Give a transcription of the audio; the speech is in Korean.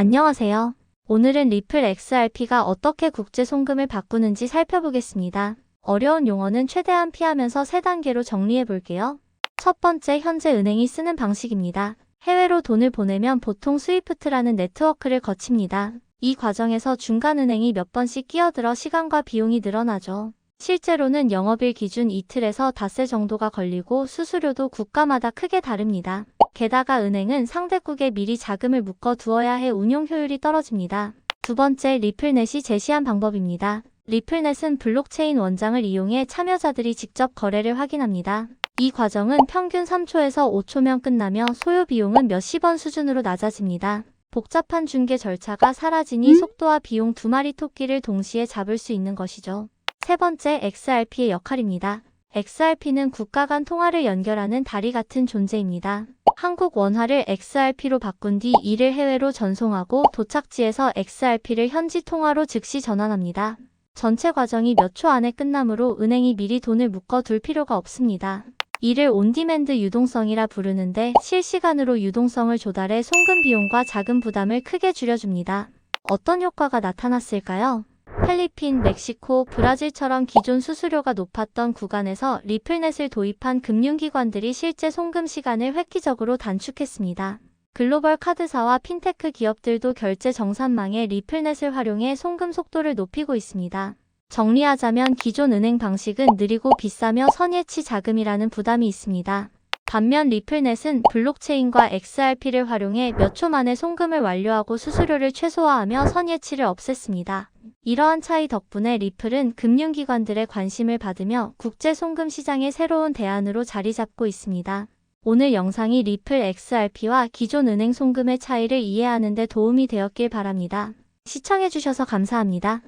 안녕하세요. 오늘은 리플 XRP가 어떻게 국제 송금을 바꾸는지 살펴보겠습니다. 어려운 용어는 최대한 피하면서 세 단계로 정리해 볼게요. 첫 번째, 현재 은행이 쓰는 방식입니다. 해외로 돈을 보내면 보통 스위프트라는 네트워크를 거칩니다. 이 과정에서 중간은행이 몇 번씩 끼어들어 시간과 비용이 늘어나죠. 실제로는 영업일 기준 이틀에서 닷새 정도가 걸리고 수수료도 국가마다 크게 다릅니다. 게다가 은행은 상대국에 미리 자금을 묶어 두어야 해 운용 효율이 떨어집니다. 두 번째, 리플넷이 제시한 방법입니다. 리플넷은 블록체인 원장을 이용해 참여자들이 직접 거래를 확인합니다. 이 과정은 평균 3초에서 5초면 끝나며 소요 비용은 몇십 원 수준으로 낮아집니다. 복잡한 중개 절차가 사라지니 속도와 비용 두 마리 토끼를 동시에 잡을 수 있는 것이죠. 세 번째, XRP의 역할입니다. XRP는 국가 간 통화를 연결하는 다리 같은 존재입니다. 한국 원화를 XRP로 바꾼 뒤 이를 해외로 전송하고 도착지에서 XRP를 현지 통화로 즉시 전환합니다. 전체 과정이 몇 초 안에 끝나므로 은행이 미리 돈을 묶어둘 필요가 없습니다. 이를 온디맨드 유동성이라 부르는데 실시간으로 유동성을 조달해 송금 비용과 자금 부담을 크게 줄여줍니다. 어떤 효과가 나타났을까요? 필리핀, 멕시코, 브라질처럼 기존 수수료가 높았던 구간에서 리플넷을 도입한 금융기관들이 실제 송금 시간을 획기적으로 단축했습니다. 글로벌 카드사와 핀테크 기업들도 결제 정산망에 리플넷을 활용해 송금 속도를 높이고 있습니다. 정리하자면 기존 은행 방식은 느리고 비싸며 선예치 자금이라는 부담이 있습니다. 반면 리플넷은 블록체인과 XRP를 활용해 몇 초 만에 송금을 완료하고 수수료를 최소화하며 선예치를 없앴습니다. 이러한 차이 덕분에 리플은 금융기관들의 관심을 받으며 국제 송금 시장의 새로운 대안으로 자리 잡고 있습니다. 오늘 영상이 리플 XRP와 기존 은행 송금의 차이를 이해하는 데 도움이 되었길 바랍니다. 시청해주셔서 감사합니다.